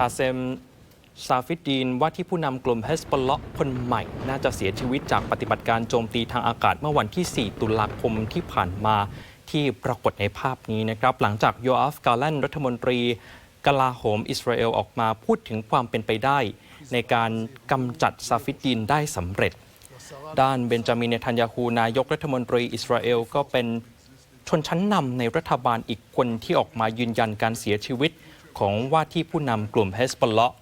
ฮาเซมซาฟิดีนว่าที่ผู้นำกลุ่มเฮสบอลเลาะคนใหม่ น่าจะเสียชีวิตจากปฏิบัติการโจมตีทางอากาศเมื่อวันที่ 4 ตุลาคมที่ผ่านมาที่ปรากฏในภาพนี้นะครับ หลังจากโยอาฟกาแลนรัฐมนตรีกลาโหมอิสราเอลออกมาพูดถึงความเป็นไปได้ ในการกำจัดซาฟิดดีนได้สำเร็จ ด้านเบนจามินเนทันยาฮูนายกรัฐมนตรีอิสราเอลก็เป็นชนชั้นนำในรัฐบาลอีกคนที่ออกมายืนยันการเสียชีวิต ของว่าที่ผู้นำกลุ่มเฮสบอลเลาะ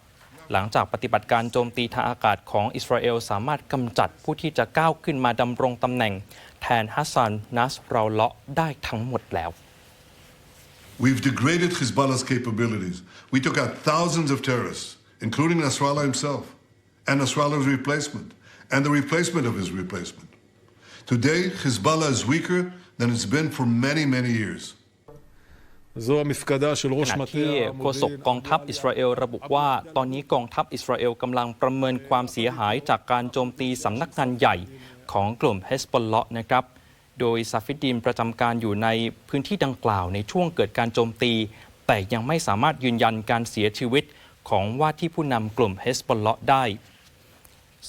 หลังจากปฏิบัติการโจมตีทางอากาศของอิสราเอล สามารถกำจัดผู้ที่จะก้าวขึ้นมาดำรงตำแหน่ง แทนฮัสซันนัสเราเลาะได้ทั้งหมดแล้ว We've degraded Hezbollah's capabilities. We took out thousands of terrorists, including Nasrallah himself, and Nasrallah's replacement, and the replacement of his replacement. Today, Hezbollah is weaker than it's been for many, many years. זו המפקדה של ข ראש ณะ מטה ที่โฆษก המודיעין กองทัพอิสราเอลระบุว่า ตอนนี้กองทัพอิสราเอลกำลังประเมินความเสียหายจากการโจมตีสำนักงานใหญ่ของกลุ่มเฮสบอลเลาะห์นะครับ โดยซาฟิดดีนประจำการอยู่ในพื้นที่ดังกล่าวในช่วงเกิดการโจมตี แต่ยังไม่สามารถยืนยันการเสียชีวิตของว่าที่ผู้นำกลุ่มเฮสบอลเลาะห์ได้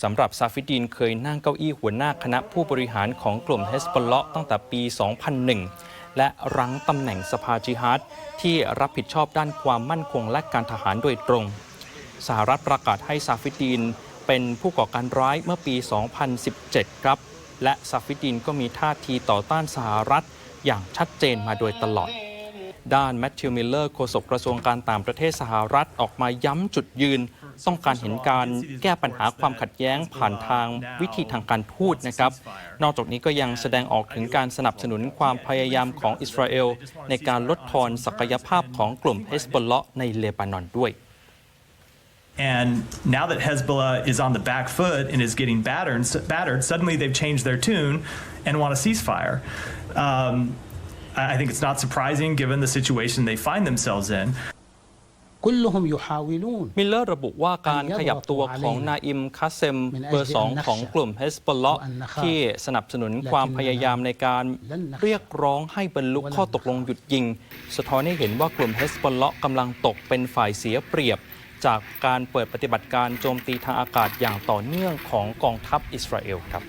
สำหรับซาฟิดดีนเคยนั่งเก้าอี้หัวหน้าคณะผู้บริหารของกลุ่มเฮสบอลเลาะห์ตั้งแต่ปี 2001 และรั้งตำแหน่งสภาจิฮาดที่รับผิดชอบด้านความมั่นคงและการทหารโดยตรง สหรัฐประกาศให้ซาฟิดีนเป็นผู้ก่อการร้ายเมื่อปี 2017 ครับ และซาฟิดีนก็มีท่าทีต่อต้านสหรัฐอย่างชัดเจนมาโดยตลอด ด้านแมทธิวมิลเลอร์โฆษกกระทรวงการต่างประเทศสหรัฐออกมาย้ำจุดยืน ต้องการเห็นการแก้ปัญหาความขัดแย้งผ่านทางวิธีทางการทูตนะครับ นอกจากนี้ก็ยังแสดงออกถึงการสนับสนุนความพยายามของอิสราเอล ในการลดทอนศักยภาพของกลุ่มเฮสบอลเลาะห์ในเลบานอนด้วย And now that Hezbollah is on the back foot and is getting battered, battered suddenly they've changed their tune and want a ceasefire. Um, I I think it's not surprising given the situation they find themselves in. คุลฮุมยูฮาวิมิลเลอร์ระบุว่าการขยับตัวของนาอิมคาเซมเบอร์สองของกลุ่มเฮสเปลเลาที่สนับสนุนความพยายามในการเรียกร้องให้บรรลุข้อตกลงหยุดยิง สะท้อนให้เห็นว่ากลุ่มเฮสเปลเลากำลังตกเป็นฝ่ายเสียเปรียบ จากการเปิดปฏิบัติการโจมตีทางอากาศอย่างต่อเนื่องของกองทัพอิสราเอลครับ